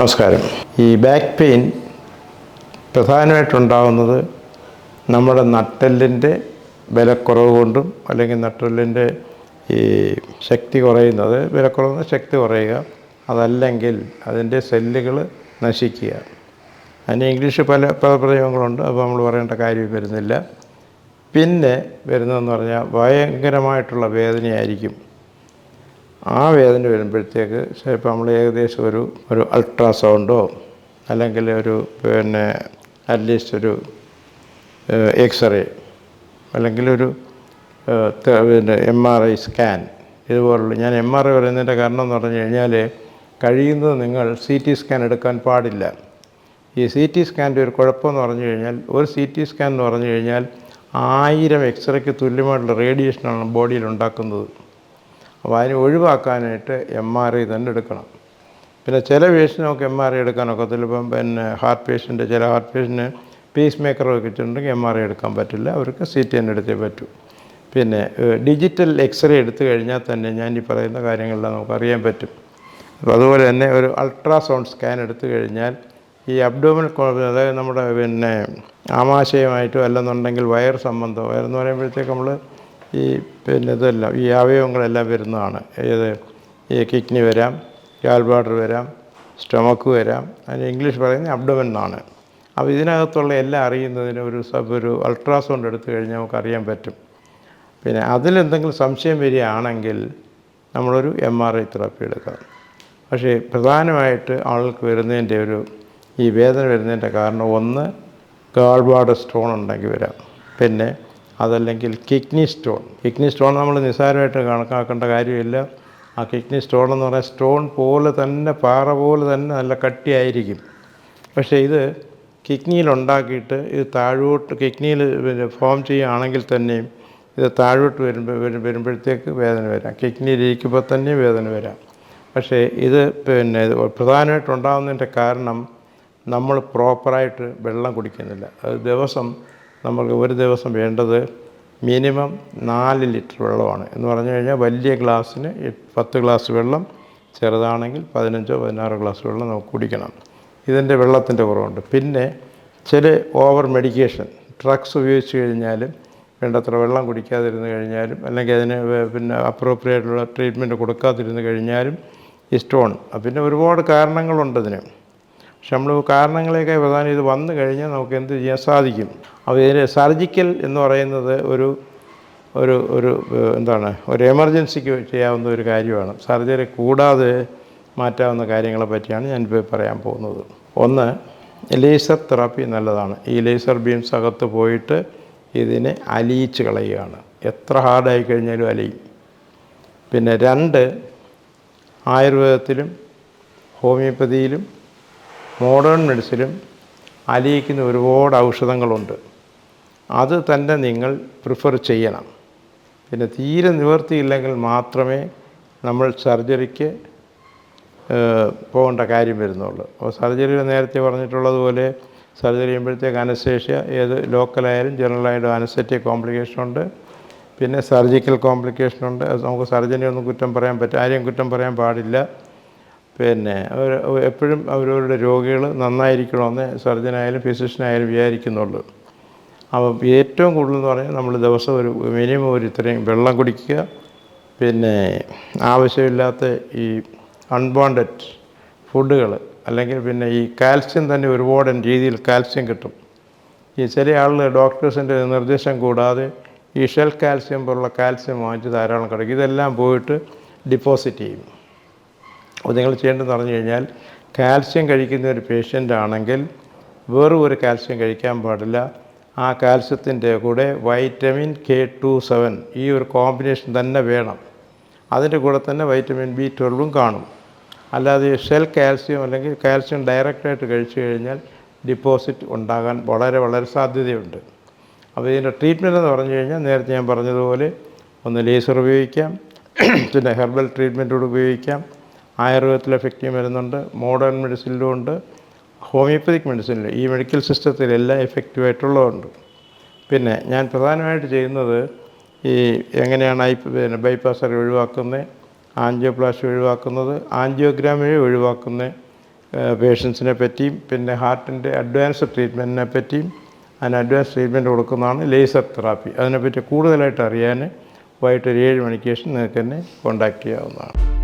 നമസ്കാരം. ഈ back pain പ്രധാനമായിട്ടുണ്ടാകുന്നത് നമ്മുടെ നട്ടെല്ലിന്റെ ബലക്കുറവ് കൊണ്ടും അല്ലെങ്കിൽ നട്ടെല്ലിന്റെ ഈ ശക്തി കുറയുന്നത് ബലക്കുറവ് ശക്തി കുറയുക അതല്ലെങ്കിൽ അതിന്റെ സെല്ലുകൾ നശിക്കുക. അതിന് ഇംഗ്ലീഷ് പല പദപ്രയോഗങ്ങളുണ്ട് അപ്പോൾ നമ്മൾ പറയേണ്ട കാര്യം വരുന്നില്ല. പിന്നെ വരുന്നതെന്ന് പറഞ്ഞാൽ ഭയങ്കരമായിട്ടുള്ള വേദനയായിരിക്കും. ആ വേദന വരുമ്പോഴത്തേക്ക് ചിലപ്പോൾ നമ്മൾ ഏകദേശം ഒരു ഒരു അൾട്രാസൗണ്ടോ അല്ലെങ്കിൽ ഒരു പിന്നെ അറ്റ്ലീസ്റ്റ് ഒരു എക്സ്റേ അല്ലെങ്കിൽ ഒരു പിന്നെ എം ആർ ഐ സ്കാൻ ഇതുപോലുള്ള ഞാൻ എം ആർ ഐ പറയുന്നതിന്റെ കാരണം എന്ന് പറഞ്ഞു കഴിഞ്ഞാൽ കഴിയുന്നത് നിങ്ങൾ സി ടി സ്കാൻ എടുക്കാൻ പാടില്ല. ഈ സി ടി സ്കാന്റെ ഒരു കുഴപ്പമെന്ന് പറഞ്ഞു കഴിഞ്ഞാൽ ഒരു സി ടി സ്കാൻ എന്ന് പറഞ്ഞു കഴിഞ്ഞാൽ ആയിരം എക്സ്റേക്ക് തുല്യമായിട്ടുള്ള റേഡിയേഷനാണ് ബോഡിയിൽ ഉണ്ടാക്കുന്നത്. അപ്പോൾ അതിനെ ഒഴിവാക്കാനായിട്ട് എം ആർ ഐ തന്നെ എടുക്കണം. പിന്നെ ചില പേഷ്യനൊക്കെ എം ആർ ഐ എടുക്കാനൊക്കത്തില്ല ഇപ്പം പിന്നെ ഹാർട്ട് പേഷ്യന്റ് ചില ഹാർട്ട് പേഷ്യന്റ് പേസ് മേക്കർ വെച്ചിട്ടുണ്ടെങ്കിൽ എം ആർ ഐ എടുക്കാൻ പറ്റില്ല. അവർക്ക് സി ടി തന്നെ എടുത്തേ പറ്റൂ. പിന്നെ ഡിജിറ്റൽ എക്സ്റേ എടുത്തു കഴിഞ്ഞാൽ തന്നെ ഞാൻ ഈ പറയുന്ന കാര്യങ്ങളെല്ലാം നമുക്ക് അറിയാൻ പറ്റും. അപ്പോൾ അതുപോലെ തന്നെ ഒരു അൾട്രാസൗണ്ട് സ്കാൻ എടുത്തു കഴിഞ്ഞാൽ ഈ അബ്ഡോമിനൽ അതായത് നമ്മുടെ പിന്നെ ആമാശയമായിട്ടോ അല്ലെന്നുണ്ടെങ്കിൽ വയർ സംബന്ധം എന്ന് പറയുമ്പോഴത്തേക്ക് നമ്മൾ ഈ പിന്നെ ഇതെല്ലാം ഈ അവയവങ്ങളെല്ലാം വരുന്നതാണ്. ഏത് ഈ കിഡ്നി വരാം ഗാൽബാഡർ വരാം സ്റ്റൊമക്ക് വരാം അതിന് ഇംഗ്ലീഷ് പറയുന്നത് അബ്ഡമൻ എന്നാണ്. അപ്പോൾ ഇതിനകത്തുള്ള എല്ലാം അറിയുന്നതിന് ഒരു സബ് ഒരു അൾട്രാസൗണ്ട് എടുത്തു കഴിഞ്ഞാൽ നമുക്ക് അറിയാൻ പറ്റും. പിന്നെ അതിലെന്തെങ്കിലും സംശയം വരികയാണെങ്കിൽ നമ്മളൊരു എം ആർ ഐ തെറാപ്പി എടുക്കാം. പക്ഷേ പ്രധാനമായിട്ട് ആൾക്ക് വരുന്നതിന്റെ ഒരു ഈ വേദന വരുന്നതിന്റെ കാരണം ഒന്ന് ഗാൾബാഡ് സ്റ്റോൺ ഉണ്ടെങ്കിൽ വരാം. പിന്നെ അതല്ലെങ്കിൽ കിഡ്നി സ്റ്റോൺ. കിഡ്നി സ്റ്റോൺ നമ്മൾ നിസ്സാരമായിട്ട് കണക്കാക്കേണ്ട കാര്യമില്ല. ആ കിഡ്നി സ്റ്റോൺ എന്ന് പറഞ്ഞാൽ സ്റ്റോൺ പോലെ തന്നെ പാറ പോലെ തന്നെ നല്ല കട്ടിയായിരിക്കും. പക്ഷേ ഇത് കിഡ്നിയിൽ ഉണ്ടാക്കിയിട്ട് ഇത് താഴോട്ട് കിഡ്നിയിൽ ഫോം ചെയ്യുകയാണെങ്കിൽ തന്നെയും ഇത് താഴോട്ട് വരുമ്പോൾ വരും വരുമ്പോഴത്തേക്ക് വേദന വരാം. കിഡ്നിയിൽ ഇരിക്കുമ്പോൾ തന്നെ വേദന വരാം. പക്ഷേ ഇത് പിന്നെ പ്രധാനമായിട്ടുണ്ടാകുന്നതിന്റെ കാരണം നമ്മൾ പ്രോപ്പറായിട്ട് വെള്ളം കുടിക്കുന്നില്ല. അത് ദിവസം നമുക്ക് ഒരു ദിവസം വേണ്ടത് മിനിമം നാല് ലിറ്റർ വെള്ളമാണ്. എന്ന് പറഞ്ഞു കഴിഞ്ഞാൽ വലിയ ഗ്ലാസ്സിന് പത്ത് ഗ്ലാസ് വെള്ളം ചെറുതാണെങ്കിൽ പതിനഞ്ചോ പതിനാറോ ഗ്ലാസ് വെള്ളം നമുക്ക് കുടിക്കണം. ഇതിന്റെ വെള്ളത്തിന്റെ കുറവുണ്ട്. പിന്നെ ചില ഓവർ മെഡിക്കേഷൻ ഡ്രഗ്സ് ഉപയോഗിച്ച് കഴിഞ്ഞാലും വേണ്ടത്ര വെള്ളം കുടിക്കാതിരുന്ന് കഴിഞ്ഞാലും അല്ലെങ്കിൽ അതിന് പിന്നെ അപ്രോപ്രിയായിട്ടുള്ള ട്രീറ്റ്മെന്റ് കൊടുക്കാതിരുന്ന് കഴിഞ്ഞാലും ഈ സ്റ്റോൺ. പിന്നെ ഒരുപാട് കാരണങ്ങളുണ്ട് ഇതിന്. പക്ഷെ നമ്മൾ കാരണങ്ങളെയൊക്കെ പ്രധാനം ഇത് വന്നു കഴിഞ്ഞാൽ നമുക്ക് എന്ത് ചെയ്യാൻ സാധിക്കും. അപ്പോൾ ഇതിന്റെ സർജിക്കൽ എന്ന് പറയുന്നത് ഒരു ഒരു ഒരു എന്താണ് ഒരു എമർജൻസിക്ക് ചെയ്യാവുന്ന ഒരു കാര്യമാണ്. സർജറി കൂടാതെ മാറ്റാവുന്ന കാര്യങ്ങളെ പറ്റിയാണ് ഞാനിപ്പോൾ പറയാൻ പോകുന്നത്. ഒന്ന് ലേസർ തെറാപ്പി നല്ലതാണ്. ഈ ലേസർ ബീംസ് അകത്ത് പോയിട്ട് ഇതിനെ അലിയിച്ച് കളയുകയാണ്. എത്ര ഹാർഡായി കഴിഞ്ഞാലും അലിയും. പിന്നെ രണ്ട് ആയുർവേദത്തിലും ഹോമിയോപ്പതിയിലും മോഡേൺ മെഡിസിനും അലിയിക്കുന്ന ഒരുപാട് ഔഷധങ്ങളുണ്ട്. അത് തന്നെ നിങ്ങൾ പ്രിഫർ ചെയ്യണം. പിന്നെ തീരെ നിവൃത്തിയില്ലെങ്കിൽ മാത്രമേ നമ്മൾ സർജറിക്ക് പോകേണ്ട കാര്യം വരുന്നുള്ളൂ. അപ്പോൾ സർജറിയിൽ നേരത്തെ പറഞ്ഞിട്ടുള്ളതുപോലെ സർജറി ചെയ്യുമ്പോഴത്തേക്ക് അനസ്തേഷ്യ ഏത് ലോക്കലായാലും ജനറലായാലും കോംപ്ലിക്കേഷൻ ഉണ്ട് പിന്നെ സർജിക്കൽ കോംപ്ലിക്കേഷൻ ഉണ്ട് അത് നമുക്ക് സർജറി ഒന്നും കുറ്റം പറയാൻ പറ്റും ആരെയും കുറ്റം പറയാൻ പാടില്ല. പിന്നെ അവർ എപ്പോഴും അവരവരുടെ രോഗികൾ നന്നായിരിക്കണമെന്ന് സർജനായാലും ഫിസിഷ്യനായാലും വിചാരിക്കുന്നുള്ളൂ. അപ്പം ഏറ്റവും കൂടുതൽ എന്ന് പറഞ്ഞാൽ നമ്മൾ ദിവസം ഒരു മിനിമം ഒരു ഇത്രയും വെള്ളം കുടിക്കുക. പിന്നെ ആവശ്യമില്ലാത്ത ഈ അൺബോണ്ടഡ് ഫുഡുകൾ അല്ലെങ്കിൽ പിന്നെ ഈ കാൽസ്യം തന്നെ ഒരുപാട് രീതിയിൽ കാൽസ്യം കിട്ടും. ഈ ചില ആളുകൾ ഡോക്ടേഴ്സിന്റെ നിർദ്ദേശം കൂടാതെ ഈ ഷെൽ കാൽസ്യം പോലുള്ള കാൽസ്യം വാങ്ങിച്ച് ധാരാളം കിടക്കും. ഇതെല്ലാം പോയിട്ട് ഡിപ്പോസിറ്റ് ചെയ്യും. അപ്പോൾ നിങ്ങൾ ചെയ്യേണ്ടതെന്ന് പറഞ്ഞു കഴിഞ്ഞാൽ കാൽസ്യം കഴിക്കുന്ന ഒരു പേഷ്യന്റ് ആണെങ്കിൽ വെറും ഒരു കാൽസ്യം കഴിക്കാൻ പാടില്ല. ആ കാൽസ്യത്തിന്റെ കൂടെ വൈറ്റമിൻ കെ ടു സെവൻ ഈ ഒരു കോമ്പിനേഷൻ തന്നെ വേണം. അതിന്റെ കൂടെ തന്നെ വൈറ്റമിൻ ബി ട്വൽവും കാണും. അല്ലാതെ സെൽ കാൽസ്യം അല്ലെങ്കിൽ കാൽസ്യം ഡയറക്റ്റായിട്ട് കഴിച്ചു കഴിഞ്ഞാൽ ഡിപ്പോസിറ്റ് ഉണ്ടാകാൻ വളരെ വളരെ സാധ്യതയുണ്ട്. അപ്പോൾ ഇതിന്റെ ട്രീറ്റ്മെന്റ് എന്ന് പറഞ്ഞു കഴിഞ്ഞാൽ നേരത്തെ ഞാൻ പറഞ്ഞതുപോലെ ഒന്ന് ലേസർ ഉപയോഗിക്കാം പിന്നെ ഹെർബൽ ട്രീറ്റ്മെന്റോട് ഉപയോഗിക്കാം ആയുർവേദത്തിൽ എഫക്റ്റീവ് വരുന്നുണ്ട് മോഡേൺ മെഡിസിനിലും ഉണ്ട് ഹോമിയോപ്പതിക് മെഡിസിനിൽ ഈ മെഡിക്കൽ സിസ്റ്റത്തിൽ സിസ്റ്റത്തിലെല്ലാം എഫക്റ്റീവായിട്ടുള്ളതുണ്ട് പിന്നെ ഞാൻ പ്രധാനമായിട്ട് ചെയ്യുന്നത് ഈ എങ്ങനെയാണ് ഐ പിന്നെ ബൈപ്പാസ് സർജറി ഒഴിവാക്കുന്നത് ആൻജിയോപ്ലാസ്റ്റി ഒഴിവാക്കുന്നത് ആൻജിയോഗ്രാമി ഒഴിവാക്കുന്ന പേഷ്യൻസിനെ പറ്റിയും പിന്നെ ഹാർട്ടിന്റെ അഡ്വാൻസ് ട്രീറ്റ്മെന്റിനെ പറ്റിയും അതിന് അഡ്വാൻസ് ട്രീറ്റ്മെന്റ് കൊടുക്കുന്നതാണ് ലേസർ തെറാപ്പി അതിനെപ്പറ്റി കൂടുതലായിട്ട് അറിയാൻ വൈകിട്ട് ഒരു ഏഴ് മണിക്ക് ശേഷം നിങ്ങൾക്ക് എന്നെ കോൺടാക്റ്റ് ചെയ്യാവുന്നതാണ്.